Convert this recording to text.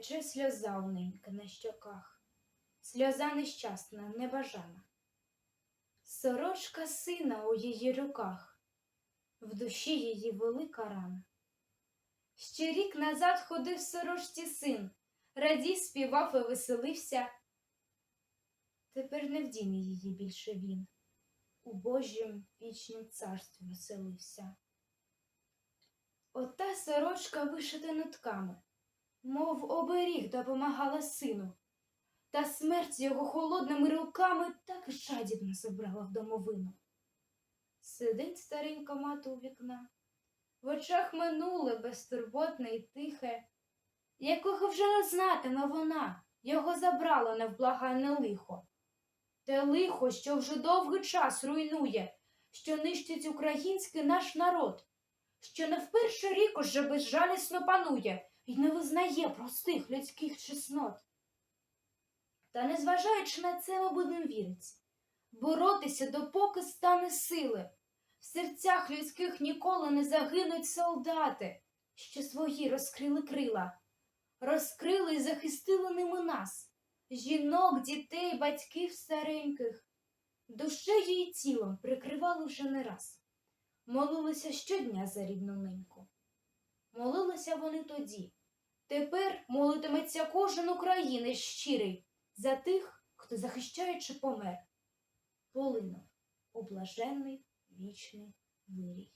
тече сльоза уненька на щоках, сльоза нещасна, небажана. Сорочка сина у її руках, в душі її велика рана. Ще рік назад ходив сорочці син, радій співав і веселився. Тепер не в її більше він, у Божім вічнім царстві веселився. Ота сорочка вишита нитками, мов оберіг допомагала сину, та смерть його холодними руками так жадібно забрала в домовину. Сидить старенька мати у вікна, в очах минуле безтурботне і тихе, якого вже не знатиме вона, його забрало невблаганне лихо. Те лихо, що вже довгий час руйнує, що нищить український наш народ, що не вперше рік уже безжалісно панує і не визнає простих людських чеснот. Та незважаючи на це, ми будемо вірити, боротися, допоки стане сили. В серцях людських ніколи не загинуть солдати, що свої розкрили крила, розкрили і захистили ними нас, жінок, дітей, батьків стареньких. Душею і тілом прикривали вже не раз. Молилися щодня за рідну неньку. Молилися вони тоді. Тепер молитиметься кожен українець щирий за тих, хто захищаючи помер. Полинув у блаженний вічний вирій.